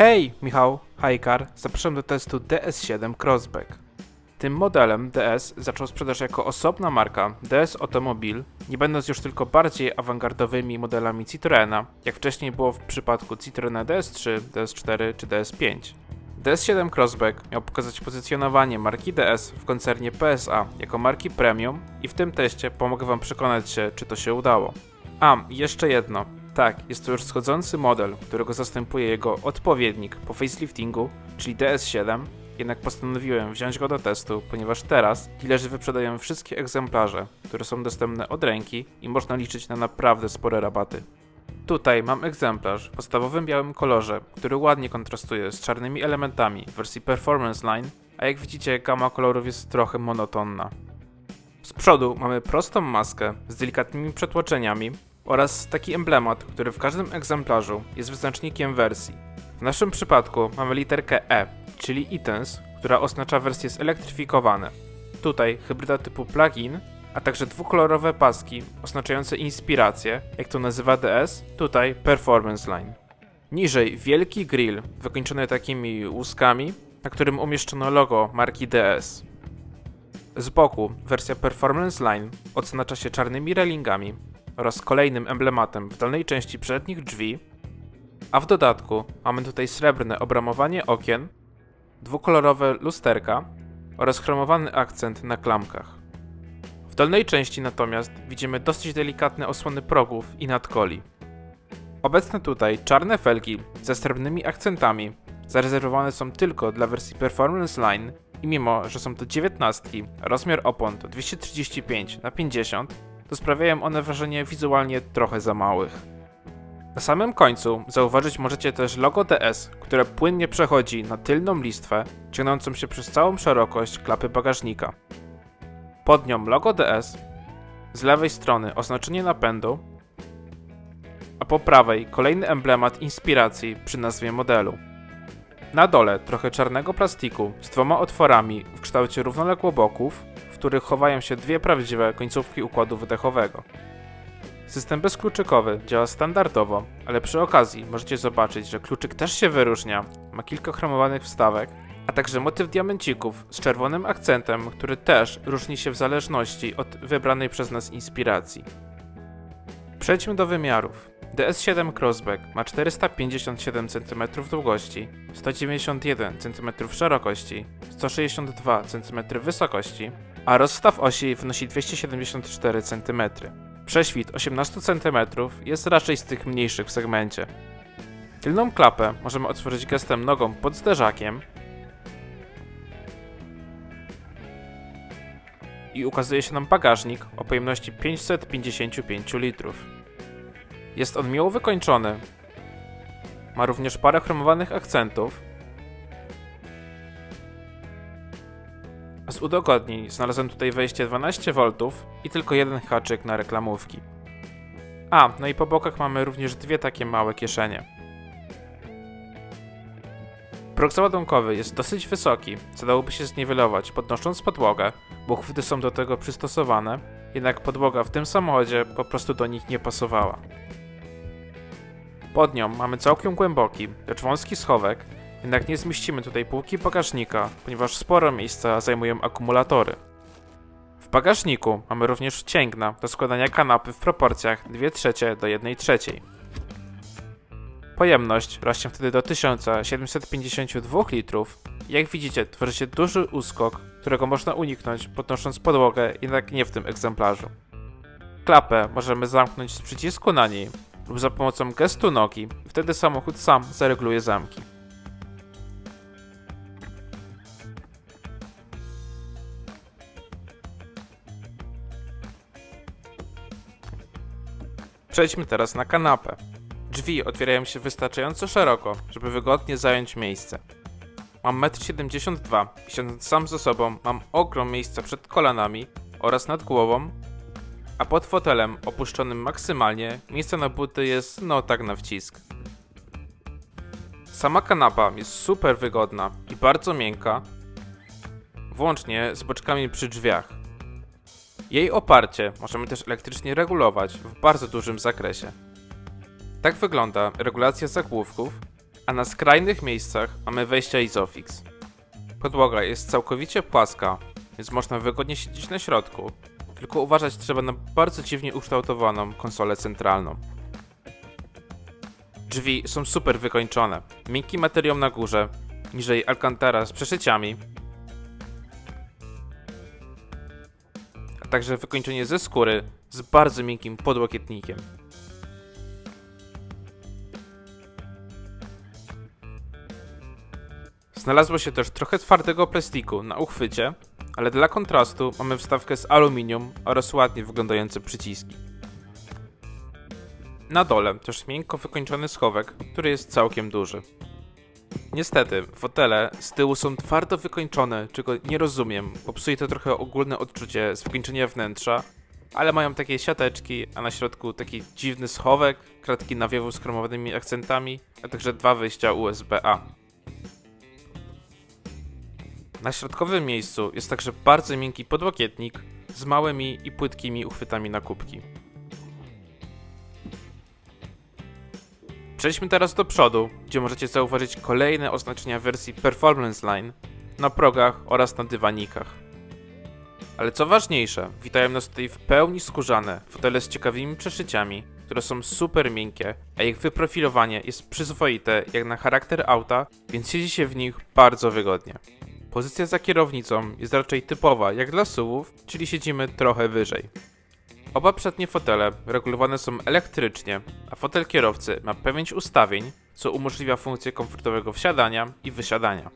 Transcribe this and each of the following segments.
Hej, Michał, Hajkar, zapraszam do testu DS7 Crossback. Tym modelem DS zaczął sprzedaż jako osobna marka DS Automobil, nie będąc już tylko bardziej awangardowymi modelami Citroena, jak wcześniej było w przypadku Citroena DS3, DS4 czy DS5. DS7 Crossback miał pokazać pozycjonowanie marki DS w koncernie PSA jako marki premium i w tym teście pomogę Wam przekonać się, czy to się udało. A, jeszcze jedno. Tak, jest to już schodzący model, którego zastępuje jego odpowiednik po faceliftingu, czyli DS7, jednak postanowiłem wziąć go do testu, ponieważ teraz dealerzy wyprzedają wszystkie egzemplarze, które są dostępne od ręki i można liczyć na naprawdę spore rabaty. Tutaj mam egzemplarz w podstawowym białym kolorze, który ładnie kontrastuje z czarnymi elementami w wersji Performance Line, a jak widzicie gama kolorów jest trochę monotonna. Z przodu mamy prostą maskę z delikatnymi przetłoczeniami oraz taki emblemat, który w każdym egzemplarzu jest wyznacznikiem wersji. W naszym przypadku mamy literkę E, czyli e-Tense, która oznacza wersje zelektryfikowane. Tutaj hybryda typu plug-in, a także dwukolorowe paski oznaczające inspirację, jak to nazywa DS, tutaj Performance Line. Niżej wielki grill wykończony takimi łuskami, na którym umieszczono logo marki DS. Z boku wersja Performance Line odznacza się czarnymi railingami oraz kolejnym emblematem w dolnej części przednich drzwi, a w dodatku mamy tutaj srebrne obramowanie okien, dwukolorowe lusterka oraz chromowany akcent na klamkach. W dolnej części natomiast widzimy dosyć delikatne osłony progów i nadkoli. Obecne tutaj czarne felgi ze srebrnymi akcentami zarezerwowane są tylko dla wersji Performance Line i mimo, że są to 19, rozmiar opon to 235 na 50, to sprawiają one wrażenie wizualnie trochę za małych. Na samym końcu zauważyć możecie też logo DS, które płynnie przechodzi na tylną listwę, ciągnącą się przez całą szerokość klapy bagażnika. Pod nią logo DS, z lewej strony oznaczenie napędu, a po prawej kolejny emblemat inspiracji przy nazwie modelu. Na dole trochę czarnego plastiku z dwoma otworami w kształcie równoległoboków, których chowają się dwie prawdziwe końcówki układu wydechowego. System bezkluczykowy działa standardowo, ale przy okazji możecie zobaczyć, że kluczyk też się wyróżnia, ma kilka chromowanych wstawek, a także motyw diamencików z czerwonym akcentem, który też różni się w zależności od wybranej przez nas inspiracji. Przejdźmy do wymiarów. DS7 Crossback ma 457 cm długości, 191 cm szerokości, 162 cm wysokości, a rozstaw osi wynosi 274 cm. Prześwit 18 cm jest raczej z tych mniejszych w segmencie. Tylną klapę możemy otworzyć gestem nogą pod zderzakiem i ukazuje się nam bagażnik o pojemności 555 litrów. Jest on miło wykończony. Ma również parę chromowanych akcentów. Z udogodnień znalazłem tutaj wejście 12V i tylko jeden haczyk na reklamówki. A, no i po bokach mamy również dwie takie małe kieszenie. Próg załadunkowy jest dosyć wysoki, co dałoby się zniwelować podnosząc podłogę, bo chwyty są do tego przystosowane, jednak podłoga w tym samochodzie po prostu do nich nie pasowała. Pod nią mamy całkiem głęboki, lecz wąski schowek, jednak nie zmieścimy tutaj półki bagażnika, ponieważ sporo miejsca zajmują akumulatory. W bagażniku mamy również cięgna do składania kanapy w proporcjach 2 trzecie do 1 trzeciej. Pojemność rośnie wtedy do 1752 litrów. Jak widzicie, tworzy się duży uskok, którego można uniknąć podnosząc podłogę, jednak nie w tym egzemplarzu. Klapę możemy zamknąć z przycisku na niej lub za pomocą gestu nogi, wtedy samochód sam zareguluje zamki. Przejdźmy teraz na kanapę. Drzwi otwierają się wystarczająco szeroko, żeby wygodnie zająć miejsce. Mam 1,72 m i siedząc sam ze sobą mam ogrom miejsca przed kolanami oraz nad głową, a pod fotelem opuszczonym maksymalnie miejsce na buty jest no tak na wcisk. Sama kanapa jest super wygodna i bardzo miękka, włącznie z boczkami przy drzwiach. Jej oparcie możemy też elektrycznie regulować w bardzo dużym zakresie. Tak wygląda regulacja zagłówków, a na skrajnych miejscach mamy wejścia Isofix. Podłoga jest całkowicie płaska, więc można wygodnie siedzieć na środku, tylko uważać trzeba na bardzo dziwnie ukształtowaną konsolę centralną. Drzwi są super wykończone. Miękki materiał na górze, niżej alcantara z przeszyciami, także wykończenie ze skóry z bardzo miękkim podłokietnikiem. Znalazło się też trochę twardego plastiku na uchwycie, ale dla kontrastu mamy wstawkę z aluminium oraz ładnie wyglądające przyciski. Na dole też miękko wykończony schowek, który jest całkiem duży. Niestety, fotele z tyłu są twardo wykończone, czego nie rozumiem, bo psuje to trochę ogólne odczucie z wykończenia wnętrza, ale mają takie siateczki, a na środku taki dziwny schowek, kratki nawiewu z chromowanymi akcentami, a także dwa wyjścia USB-A. Na środkowym miejscu jest także bardzo miękki podłokietnik z małymi i płytkimi uchwytami na kubki. Przejdźmy teraz do przodu, gdzie możecie zauważyć kolejne oznaczenia wersji Performance Line na progach oraz na dywanikach. Ale co ważniejsze, witają nas tutaj w pełni skórzane fotele z ciekawymi przeszyciami, które są super miękkie, a ich wyprofilowanie jest przyzwoite jak na charakter auta, więc siedzi się w nich bardzo wygodnie. Pozycja za kierownicą jest raczej typowa jak dla SUVów, czyli siedzimy trochę wyżej. Oba przednie fotele regulowane są elektrycznie, a fotel kierowcy ma pamięć ustawień, co umożliwia funkcję komfortowego wsiadania i wysiadania.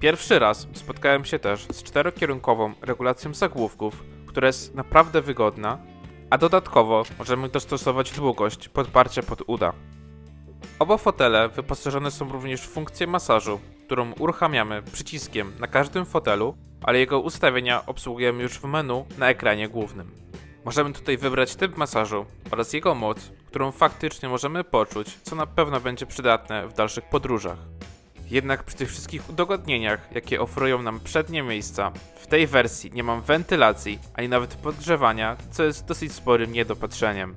Pierwszy raz spotkałem się też z czterokierunkową regulacją zagłówków, która jest naprawdę wygodna, a dodatkowo możemy dostosować długość podparcia pod uda. Oba fotele wyposażone są również w funkcję masażu, którą uruchamiamy przyciskiem na każdym fotelu, ale jego ustawienia obsługujemy już w menu na ekranie głównym. Możemy tutaj wybrać typ masażu oraz jego moc, którą faktycznie możemy poczuć, co na pewno będzie przydatne w dalszych podróżach. Jednak przy tych wszystkich udogodnieniach, jakie oferują nam przednie miejsca, w tej wersji nie mam wentylacji ani nawet podgrzewania, co jest dosyć sporym niedopatrzeniem.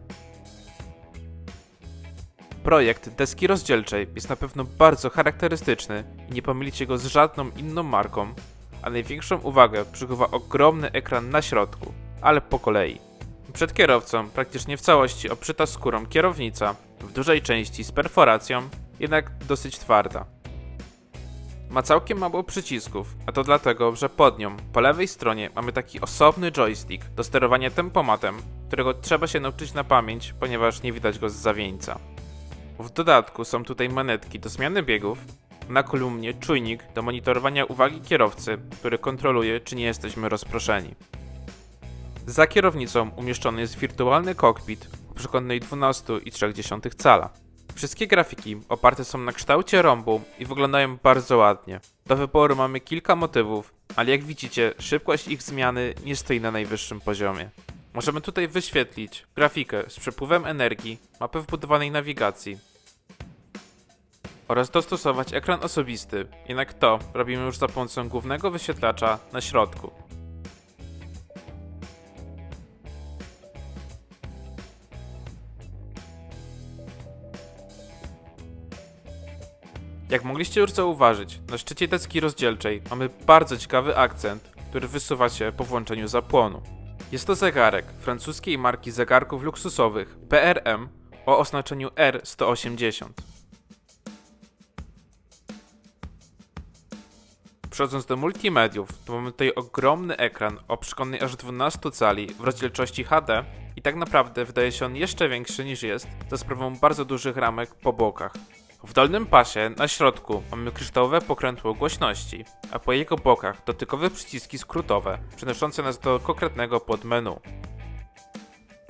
Projekt deski rozdzielczej jest na pewno bardzo charakterystyczny i nie pomylicie go z żadną inną marką, a największą uwagę przykuwa ogromny ekran na środku, ale po kolei. Przed kierowcą praktycznie w całości obszyta skórą kierownica, w dużej części z perforacją, jednak dosyć twarda. Ma całkiem mało przycisków, a to dlatego, że pod nią, po lewej stronie, mamy taki osobny joystick do sterowania tempomatem, którego trzeba się nauczyć na pamięć, ponieważ nie widać go z zawieńca. W dodatku są tutaj manetki do zmiany biegów, na kolumnie czujnik do monitorowania uwagi kierowcy, który kontroluje, czy nie jesteśmy rozproszeni. Za kierownicą umieszczony jest wirtualny kokpit o przekątnej 12,3 cala. Wszystkie grafiki oparte są na kształcie rąbu i wyglądają bardzo ładnie. Do wyboru mamy kilka motywów, ale jak widzicie, szybkość ich zmiany nie stoi na najwyższym poziomie. Możemy tutaj wyświetlić grafikę z przepływem energii, mapę wbudowanej nawigacji oraz dostosować ekran osobisty, jednak to robimy już za pomocą głównego wyświetlacza na środku. Jak mogliście już zauważyć, na szczycie deski rozdzielczej mamy bardzo ciekawy akcent, który wysuwa się po włączeniu zapłonu. Jest to zegarek francuskiej marki zegarków luksusowych PRM o oznaczeniu R180. Przechodząc do multimediów, to mamy tutaj ogromny ekran o przekątnej aż 12 cali w rozdzielczości HD i tak naprawdę wydaje się on jeszcze większy niż jest za sprawą bardzo dużych ramek po bokach. W dolnym pasie na środku mamy kryształowe pokrętło głośności, a po jego bokach dotykowe przyciski skrótowe, przenoszące nas do konkretnego podmenu.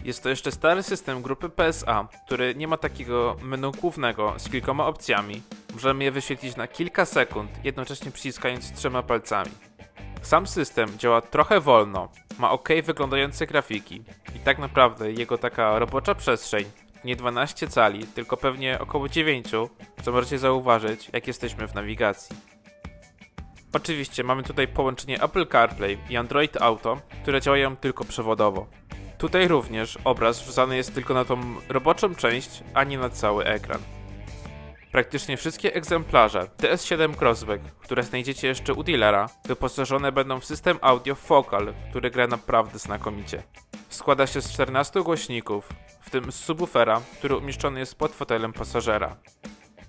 Jest to jeszcze stary system grupy PSA, który nie ma takiego menu głównego z kilkoma opcjami. Możemy je wyświetlić na kilka sekund, jednocześnie przyciskając trzema palcami. Sam system działa trochę wolno, ma ok wyglądające grafiki i tak naprawdę jego taka robocza przestrzeń nie 12 cali, tylko pewnie około 9, co możecie zauważyć, jak jesteśmy w nawigacji. Oczywiście mamy tutaj połączenie Apple CarPlay i Android Auto, które działają tylko przewodowo. Tutaj również obraz wrzucany jest tylko na tą roboczą część, a nie na cały ekran. Praktycznie wszystkie egzemplarze DS7 Crossback, które znajdziecie jeszcze u dealera, wyposażone będą w system audio Focal, który gra naprawdę znakomicie. Składa się z 14 głośników, w tym z subwoofera, który umieszczony jest pod fotelem pasażera.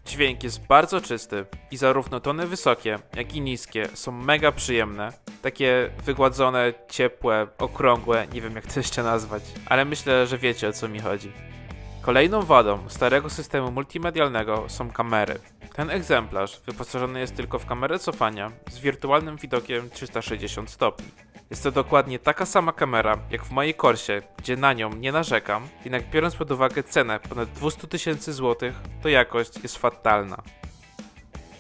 Dźwięk jest bardzo czysty i zarówno tony wysokie, jak i niskie są mega przyjemne. Takie wygładzone, ciepłe, okrągłe, nie wiem jak to jeszcze nazwać, ale myślę, że wiecie o co mi chodzi. Kolejną wadą starego systemu multimedialnego są kamery. Ten egzemplarz wyposażony jest tylko w kamerę cofania z wirtualnym widokiem 360 stopni. Jest to dokładnie taka sama kamera jak w mojej Corsie, gdzie na nią nie narzekam, jednak biorąc pod uwagę cenę ponad 200 tysięcy złotych, to jakość jest fatalna.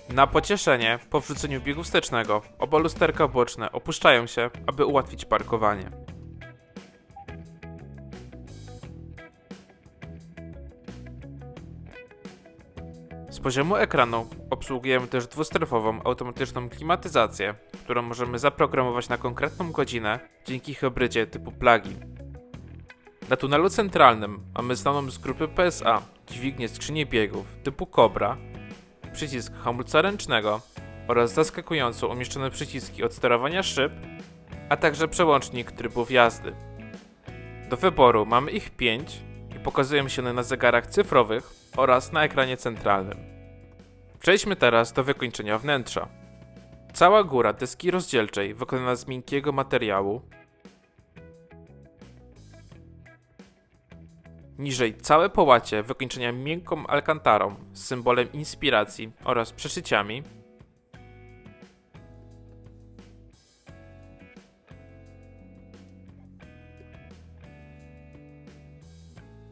Na pocieszenie, po wrzuceniu biegu wstecznego, oba lusterka boczne opuszczają się, aby ułatwić parkowanie. Z poziomu ekranu obsługujemy też dwustrefową automatyczną klimatyzację, którą możemy zaprogramować na konkretną godzinę dzięki hybrydzie typu plugin. Na tunelu centralnym mamy znaną z grupy PSA dźwignię skrzyni biegów typu Cobra, przycisk hamulca ręcznego oraz zaskakująco umieszczone przyciski od sterowania szyb, a także przełącznik trybów jazdy. Do wyboru mamy ich 5 i pokazują się one na zegarach cyfrowych oraz na ekranie centralnym. Przejdźmy teraz do wykończenia wnętrza. Cała góra deski rozdzielczej wykonana z miękkiego materiału. Niżej całe połacie wykończenia miękką alkantarą z symbolem inspiracji oraz przeszyciami.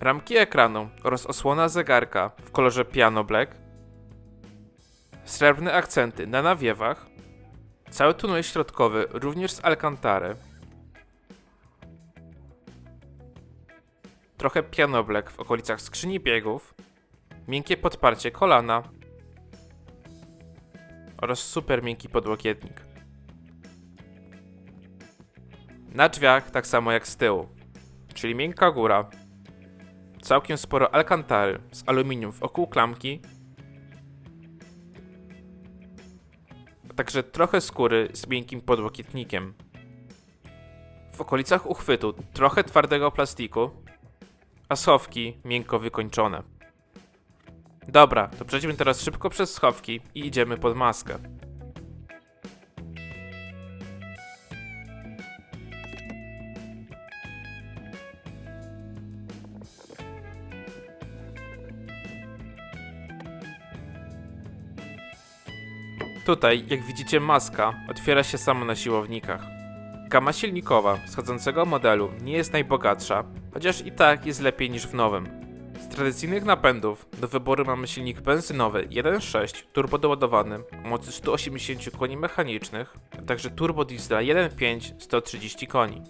Ramki ekranu oraz osłona zegarka w kolorze piano black. Srebrne akcenty na nawiewach. Cały tunel środkowy również z alkantary. Trochę piano black w okolicach skrzyni biegów. Miękkie podparcie kolana. Oraz super miękki podłokietnik. Na drzwiach tak samo jak z tyłu, czyli miękka góra, całkiem sporo alkantary z aluminium wokół klamki, a także trochę skóry z miękkim podłokietnikiem. W okolicach uchwytu trochę twardego plastiku, a schowki miękko wykończone. Dobra, to przejdźmy teraz szybko przez schowki i idziemy pod maskę. Tutaj, jak widzicie, maska otwiera się sama na siłownikach. Gama silnikowa schodzącego modelu nie jest najbogatsza, chociaż i tak jest lepiej niż w nowym. Z tradycyjnych napędów do wyboru mamy silnik benzynowy 1.6 turbodoładowany o mocy 180 koni mechanicznych, a także turbodiesla 1.5 130 koni.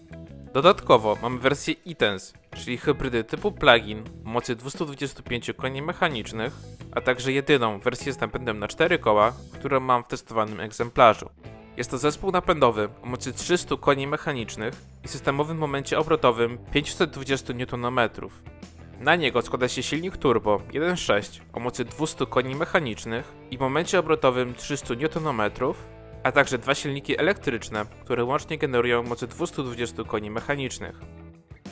Dodatkowo mamy wersję e-Tense, czyli hybrydy typu plug-in o mocy 225 koni mechanicznych, a także jedyną wersję z napędem na 4 koła, którą mam w testowanym egzemplarzu. Jest to zespół napędowy o mocy 300 koni mechanicznych i systemowym momencie obrotowym 520 Nm. Na niego składa się silnik turbo 1.6 o mocy 200 koni mechanicznych i momencie obrotowym 300 Nm, a także dwa silniki elektryczne, które łącznie generują mocy 220 koni mechanicznych.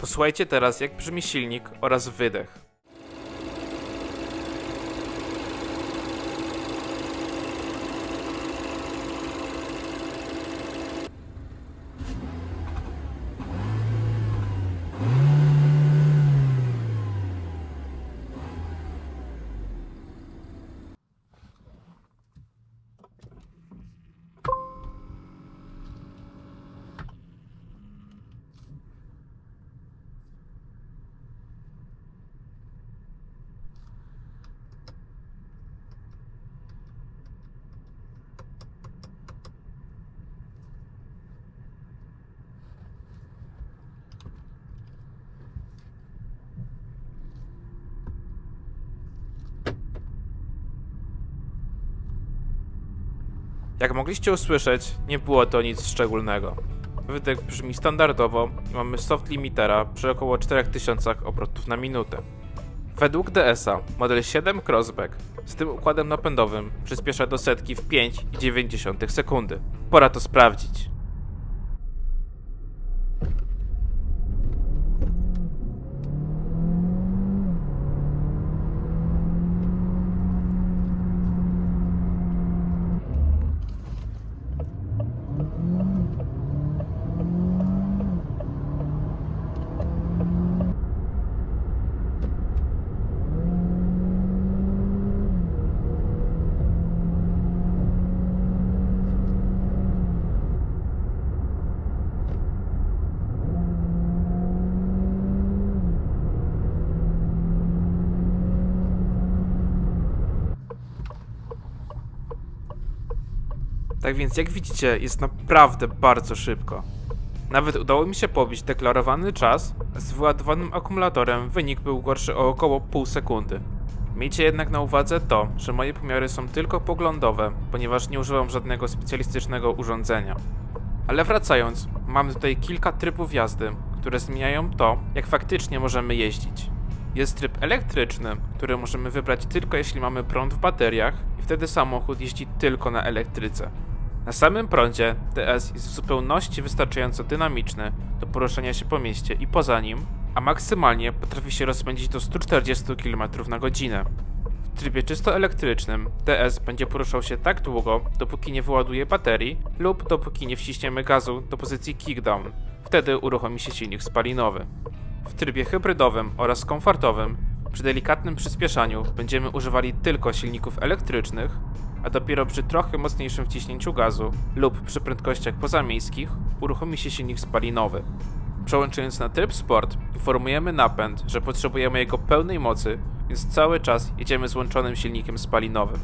Posłuchajcie teraz jak brzmi silnik oraz wydech. Jak mogliście usłyszeć, nie było to nic szczególnego. wydech brzmi standardowo i mamy soft limitera przy około 4000 obrotów na minutę. Według DS-a model 7 Crossback z tym układem napędowym przyspiesza do setki w 5,9 sekundy. Pora to sprawdzić. Tak więc, jak widzicie, jest naprawdę bardzo szybko. Nawet udało mi się pobić deklarowany czas, z wyładowanym akumulatorem wynik był gorszy o około pół sekundy. Miejcie jednak na uwadze to, że moje pomiary są tylko poglądowe, ponieważ nie używam żadnego specjalistycznego urządzenia. Ale wracając, mamy tutaj kilka trybów jazdy, które zmieniają to, jak faktycznie możemy jeździć. Jest tryb elektryczny, który możemy wybrać tylko jeśli mamy prąd w bateriach i wtedy samochód jeździ tylko na elektryce. Na samym prądzie DS jest w zupełności wystarczająco dynamiczny do poruszania się po mieście i poza nim, a maksymalnie potrafi się rozpędzić do 140 km na godzinę. W trybie czysto elektrycznym DS będzie poruszał się tak długo, dopóki nie wyładuje baterii lub dopóki nie wciśniemy gazu do pozycji kickdown. Wtedy uruchomi się silnik spalinowy. W trybie hybrydowym oraz komfortowym przy delikatnym przyspieszaniu będziemy używali tylko silników elektrycznych, a dopiero przy trochę mocniejszym wciśnięciu gazu lub przy prędkościach pozamiejskich uruchomi się silnik spalinowy. Przełączając na tryb sport, informujemy napęd, że potrzebujemy jego pełnej mocy, więc cały czas jedziemy z łączonym silnikiem spalinowym.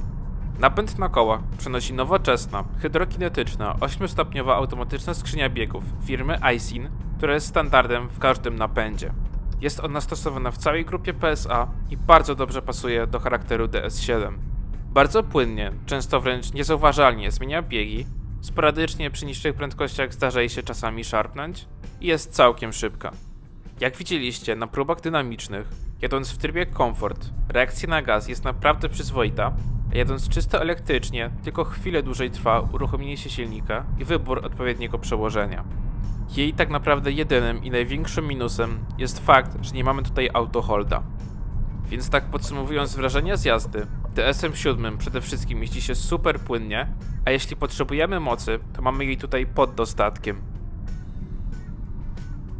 Napęd na koła przenosi nowoczesna, hydrokinetyczna, 8-stopniowa automatyczna skrzynia biegów firmy Aisin, która jest standardem w każdym napędzie. Jest ona stosowana w całej grupie PSA i bardzo dobrze pasuje do charakteru DS7. Bardzo płynnie, często wręcz niezauważalnie zmienia biegi, sporadycznie przy niższych prędkościach zdarza jej się czasami szarpnąć i jest całkiem szybka. Jak widzieliście na próbach dynamicznych, jadąc w trybie komfort, reakcja na gaz jest naprawdę przyzwoita, a jadąc czysto elektrycznie, tylko chwilę dłużej trwa uruchomienie się silnika i wybór odpowiedniego przełożenia. Jej tak naprawdę jedynym i największym minusem jest fakt, że nie mamy tutaj autoholda. Więc tak podsumowując wrażenia z jazdy, DSM 7 przede wszystkim jeździ się super płynnie, a jeśli potrzebujemy mocy, to mamy jej tutaj pod dostatkiem.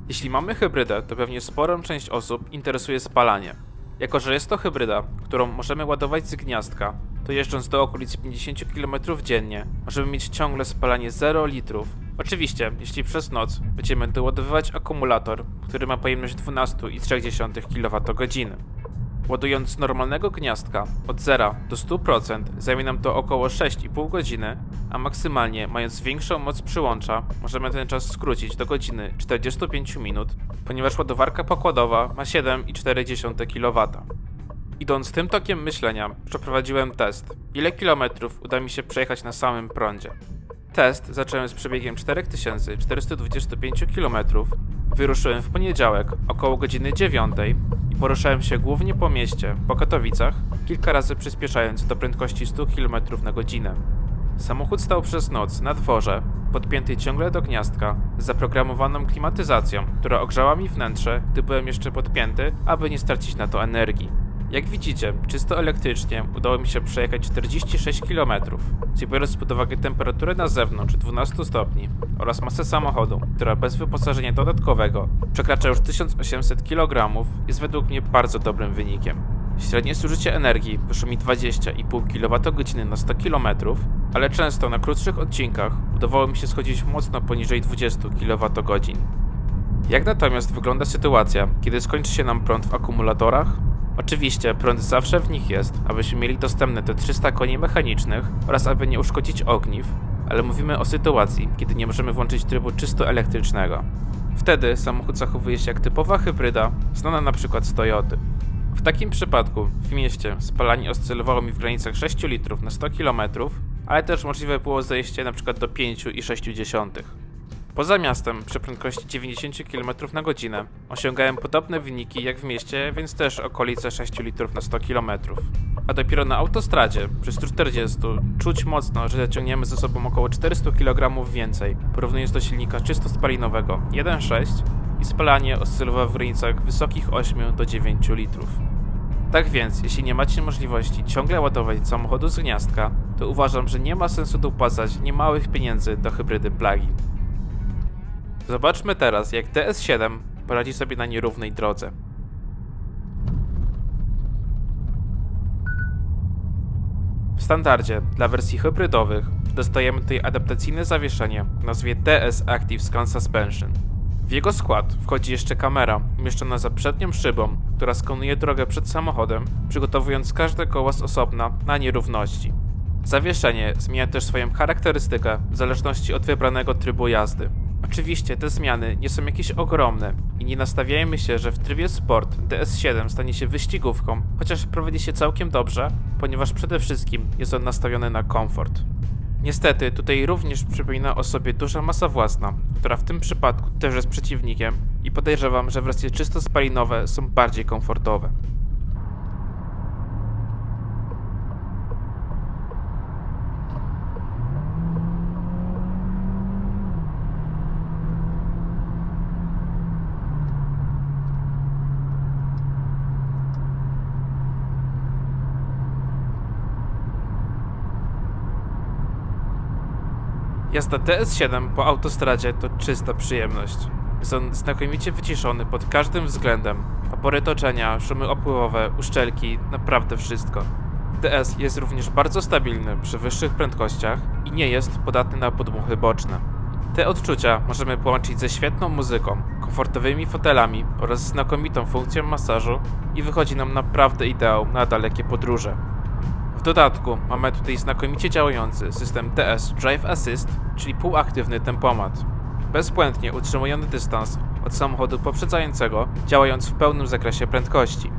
Jeśli mamy hybrydę, to pewnie sporą część osób interesuje spalanie. Jako, że jest to hybryda, którą możemy ładować z gniazdka, to jeżdżąc do okolic 50 km dziennie, możemy mieć ciągle spalanie 0 litrów. Oczywiście, jeśli przez noc będziemy doładowywać akumulator, który ma pojemność 12,3 kWh. Ładując normalnego gniazdka od 0 do 100% zajmie nam to około 6,5 godziny, a maksymalnie mając większą moc przyłącza, możemy ten czas skrócić do godziny 45 minut, ponieważ ładowarka pokładowa ma 7,4 kW. Idąc tym tokiem myślenia, przeprowadziłem test. Ile kilometrów uda mi się przejechać na samym prądzie? Test zacząłem z przebiegiem 4425 km. Wyruszyłem w poniedziałek około godziny 9 i poruszałem się głównie po mieście, po Katowicach, kilka razy przyspieszając do prędkości 100 km na godzinę. Samochód stał przez noc na dworze, podpięty ciągle do gniazdka, z zaprogramowaną klimatyzacją, która ogrzała mi wnętrze, gdy byłem jeszcze podpięty, aby nie stracić na to energii. Jak widzicie, czysto elektrycznie udało mi się przejechać 46 km, co biorąc pod uwagę temperaturę na zewnątrz 12 stopni oraz masę samochodu, która bez wyposażenia dodatkowego przekracza już 1800 kg, jest według mnie bardzo dobrym wynikiem. Średnie zużycie energii wyszło mi 20,5 kWh na 100 km, ale często na krótszych odcinkach udawało mi się schodzić mocno poniżej 20 kWh. Jak natomiast wygląda sytuacja, kiedy skończy się nam prąd w akumulatorach? Oczywiście prąd zawsze w nich jest, abyśmy mieli dostępne te 300 koni mechanicznych oraz aby nie uszkodzić ogniw, ale mówimy o sytuacji, kiedy nie możemy włączyć trybu czysto elektrycznego. Wtedy samochód zachowuje się jak typowa hybryda, znana na przykład z Toyoty. W takim przypadku w mieście spalanie oscylowało mi w granicach 6 litrów na 100 km, ale też możliwe było zejście np. do 5,6. Poza miastem, przy prędkości 90 km na godzinę, osiągałem podobne wyniki jak w mieście, więc też okolice 6 litrów na 100 km. A dopiero na autostradzie, przy 140, czuć mocno, że zaciągniemy ze sobą około 400 kg więcej, porównując do silnika czysto spalinowego 1.6 i spalanie oscylowało w granicach wysokich 8 do 9 litrów. Tak więc, jeśli nie macie możliwości ciągle ładować samochodu z gniazdka, to uważam, że nie ma sensu dopłacać niemałych pieniędzy do hybrydy plug-in. Zobaczmy teraz, jak DS7 poradzi sobie na nierównej drodze. W standardzie dla wersji hybrydowych dostajemy tutaj adaptacyjne zawieszenie o nazwie DS Active Scan Suspension. W jego skład wchodzi jeszcze kamera umieszczona za przednią szybą, która skanuje drogę przed samochodem, przygotowując każde koło z osobna na nierówności. Zawieszenie zmienia też swoją charakterystykę w zależności od wybranego trybu jazdy. Oczywiście te zmiany nie są jakieś ogromne i nie nastawiajmy się, że w trybie Sport DS7 stanie się wyścigówką, chociaż prowadzi się całkiem dobrze, ponieważ przede wszystkim jest on nastawiony na komfort. Niestety, tutaj również przypomina o sobie duża masa własna, która w tym przypadku też jest przeciwnikiem i podejrzewam, że wersje czysto spalinowe są bardziej komfortowe. Jazda DS7 po autostradzie to czysta przyjemność. Jest on znakomicie wyciszony pod każdym względem. Opory toczenia, szumy opływowe, uszczelki, naprawdę wszystko. DS jest również bardzo stabilny przy wyższych prędkościach i nie jest podatny na podmuchy boczne. Te odczucia możemy połączyć ze świetną muzyką, komfortowymi fotelami oraz znakomitą funkcją masażu i wychodzi nam naprawdę ideał na dalekie podróże. W dodatku mamy tutaj znakomicie działający system DS Drive Assist, czyli półaktywny tempomat. Bezbłędnie utrzymujemy dystans od samochodu poprzedzającego, działając w pełnym zakresie prędkości.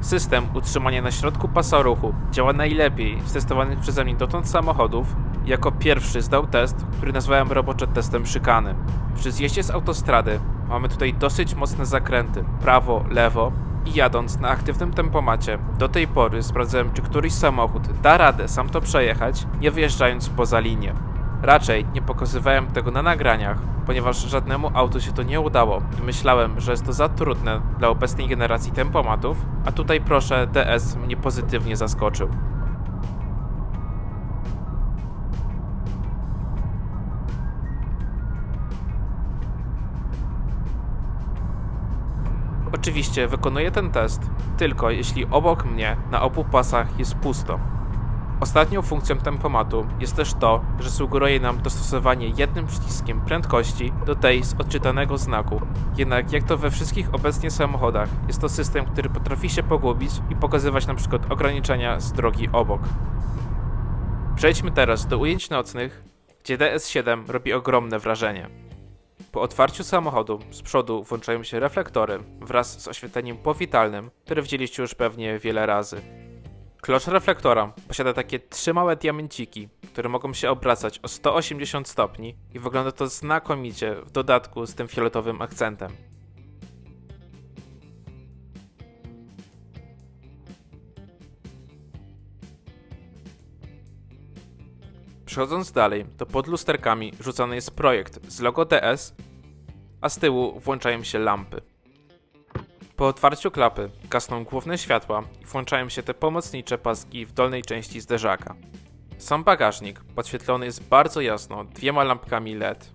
System utrzymania na środku pasa ruchu działa najlepiej z testowanych przeze mnie dotąd samochodów jako pierwszy zdał test, który nazwałem roboczo testem szykany. Przy zjeździe z autostrady mamy tutaj dosyć mocne zakręty prawo, lewo i jadąc na aktywnym tempomacie, do tej pory sprawdzałem, czy któryś samochód da radę sam to przejechać, nie wyjeżdżając poza linię. Raczej nie pokazywałem tego na nagraniach, ponieważ żadnemu autu się to nie udało i myślałem, że jest to za trudne dla obecnej generacji tempomatów, a tutaj proszę DS mnie pozytywnie zaskoczył. Oczywiście wykonuję ten test tylko jeśli obok mnie na obu pasach jest pusto. Ostatnią funkcją tempomatu jest też to, że sugeruje nam dostosowanie jednym przyciskiem prędkości do tej z odczytanego znaku. Jednak jak to we wszystkich obecnie samochodach, jest to system, który potrafi się pogubić i pokazywać przykład ograniczenia z drogi obok. Przejdźmy teraz do ujęć nocnych, gdzie DS7 robi ogromne wrażenie. Po otwarciu samochodu z przodu włączają się reflektory wraz z oświetleniem powitalnym, które widzieliście już pewnie wiele razy. Klocz reflektora posiada takie trzy małe diamenciki, które mogą się obracać o 180 stopni i wygląda to znakomicie w dodatku z tym fioletowym akcentem. Przechodząc dalej, to pod lusterkami rzucony jest projekt z logo DS, a z tyłu włączają się lampy. Po otwarciu klapy gasną główne światła i włączają się te pomocnicze paski w dolnej części zderzaka. Sam bagażnik podświetlony jest bardzo jasno dwiema lampkami LED.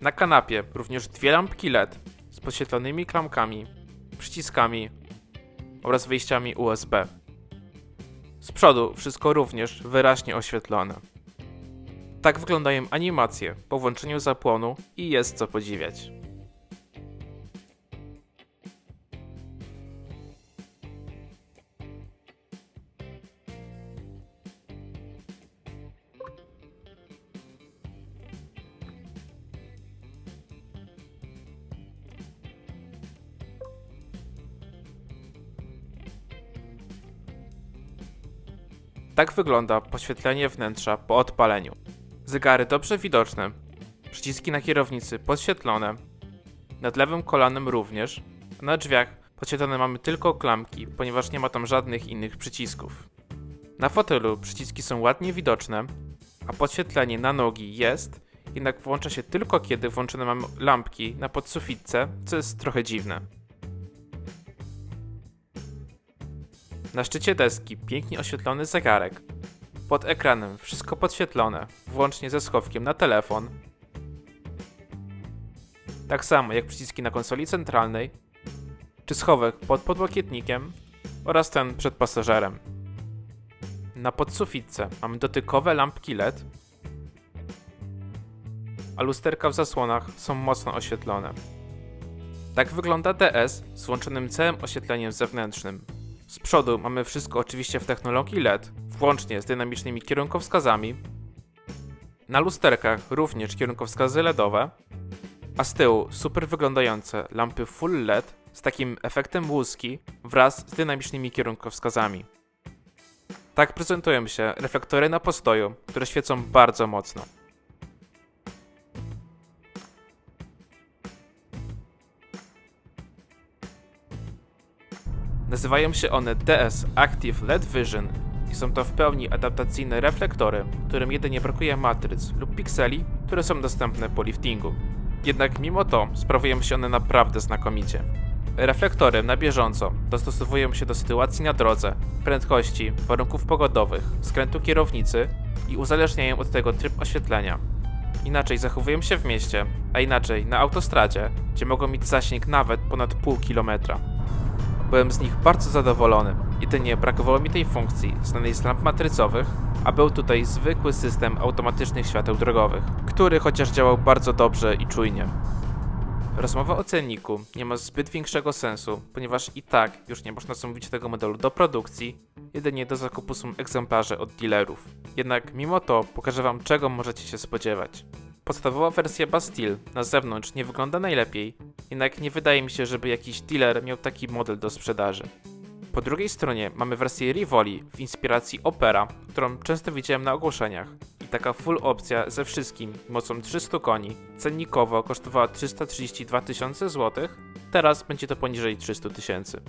Na kanapie również dwie lampki LED z podświetlonymi klamkami, przyciskami oraz wyjściami USB. Z przodu wszystko również wyraźnie oświetlone. Tak wyglądają animacje po włączeniu zapłonu i jest co podziwiać. Tak wygląda poświetlenie wnętrza po odpaleniu. Zegary dobrze widoczne, przyciski na kierownicy podświetlone, nad lewym kolanem również, a na drzwiach podświetlone mamy tylko klamki, ponieważ nie ma tam żadnych innych przycisków. Na fotelu przyciski są ładnie widoczne, a podświetlenie na nogi jest, jednak włącza się tylko kiedy włączone mamy lampki na podsufitce, co jest trochę dziwne. Na szczycie deski pięknie oświetlony zegarek. Pod ekranem wszystko podświetlone, włącznie ze schowkiem na telefon. Tak samo jak przyciski na konsoli centralnej, czy schowek pod podłokietnikiem oraz ten przed pasażerem. Na podsufitce mamy dotykowe lampki LED, a lusterka w zasłonach są mocno oświetlone. Tak wygląda DS z włączonym całym oświetleniem zewnętrznym. Z przodu mamy wszystko oczywiście w technologii LED, włącznie z dynamicznymi kierunkowskazami. Na lusterkach również kierunkowskazy LEDowe, a z tyłu super wyglądające lampy full LED z takim efektem łuski wraz z dynamicznymi kierunkowskazami. Tak prezentują się reflektory na postoju, które świecą bardzo mocno. Nazywają się one DS Active LED Vision i są to w pełni adaptacyjne reflektory, którym jedynie brakuje matryc lub pikseli, które są dostępne po liftingu. Jednak mimo to sprawują się one naprawdę znakomicie. Reflektory na bieżąco dostosowują się do sytuacji na drodze, prędkości, warunków pogodowych, skrętu kierownicy i uzależniają od tego tryb oświetlenia. Inaczej zachowują się w mieście, a inaczej na autostradzie, gdzie mogą mieć zasięg nawet ponad pół kilometra. Byłem z nich bardzo zadowolony. Jedynie brakowało mi tej funkcji znanej z lamp matrycowych, a był tutaj zwykły system automatycznych świateł drogowych, który chociaż działał bardzo dobrze i czujnie. Rozmowa o cenniku nie ma zbyt większego sensu, ponieważ i tak już nie można zamówić tego modelu do produkcji, jedynie do zakupu są egzemplarze od dealerów. Jednak mimo to pokażę wam czego możecie się spodziewać. Podstawowa wersja Bastille na zewnątrz nie wygląda najlepiej, jednak nie wydaje mi się, żeby jakiś dealer miał taki model do sprzedaży. Po drugiej stronie mamy wersję Rivoli w inspiracji Opera, którą często widziałem na ogłoszeniach. I taka full opcja ze wszystkim mocą 300 koni cennikowo kosztowała 332 tysiące złotych, teraz będzie to poniżej 300 tysięcy.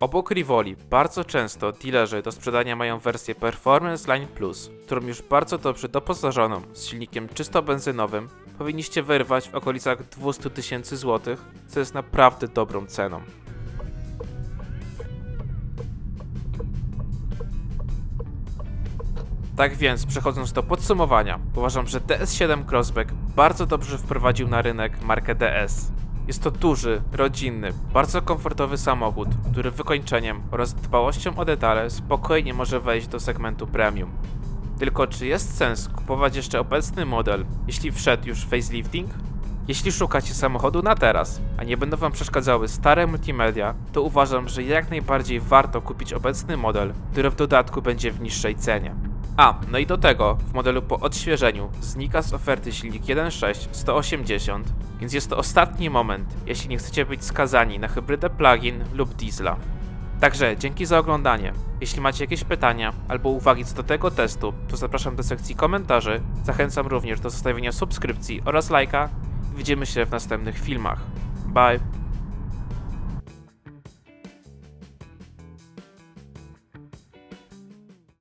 Obok Rivoli bardzo często dealerzy do sprzedania mają wersję Performance Line Plus, którą już bardzo dobrze doposażoną z silnikiem czysto benzynowym powinniście wyrwać w okolicach 200 tysięcy złotych, co jest naprawdę dobrą ceną. Tak więc, przechodząc do podsumowania, uważam, że DS7 Crossback bardzo dobrze wprowadził na rynek markę DS. Jest to duży, rodzinny, bardzo komfortowy samochód, który wykończeniem oraz dbałością o detale spokojnie może wejść do segmentu premium. Tylko czy jest sens kupować jeszcze obecny model, jeśli wszedł już facelifting? Jeśli szukacie samochodu na teraz, a nie będą wam przeszkadzały stare multimedia, to uważam, że jak najbardziej warto kupić obecny model, który w dodatku będzie w niższej cenie. A, no i do tego, w modelu po odświeżeniu znika z oferty silnik 1.6 180, więc jest to ostatni moment, jeśli nie chcecie być skazani na hybrydę plug-in lub diesla. Także dzięki za oglądanie. Jeśli macie jakieś pytania albo uwagi co do tego testu, to zapraszam do sekcji komentarzy. Zachęcam również do zostawienia subskrypcji oraz lajka. Widzimy się w następnych filmach. Bye!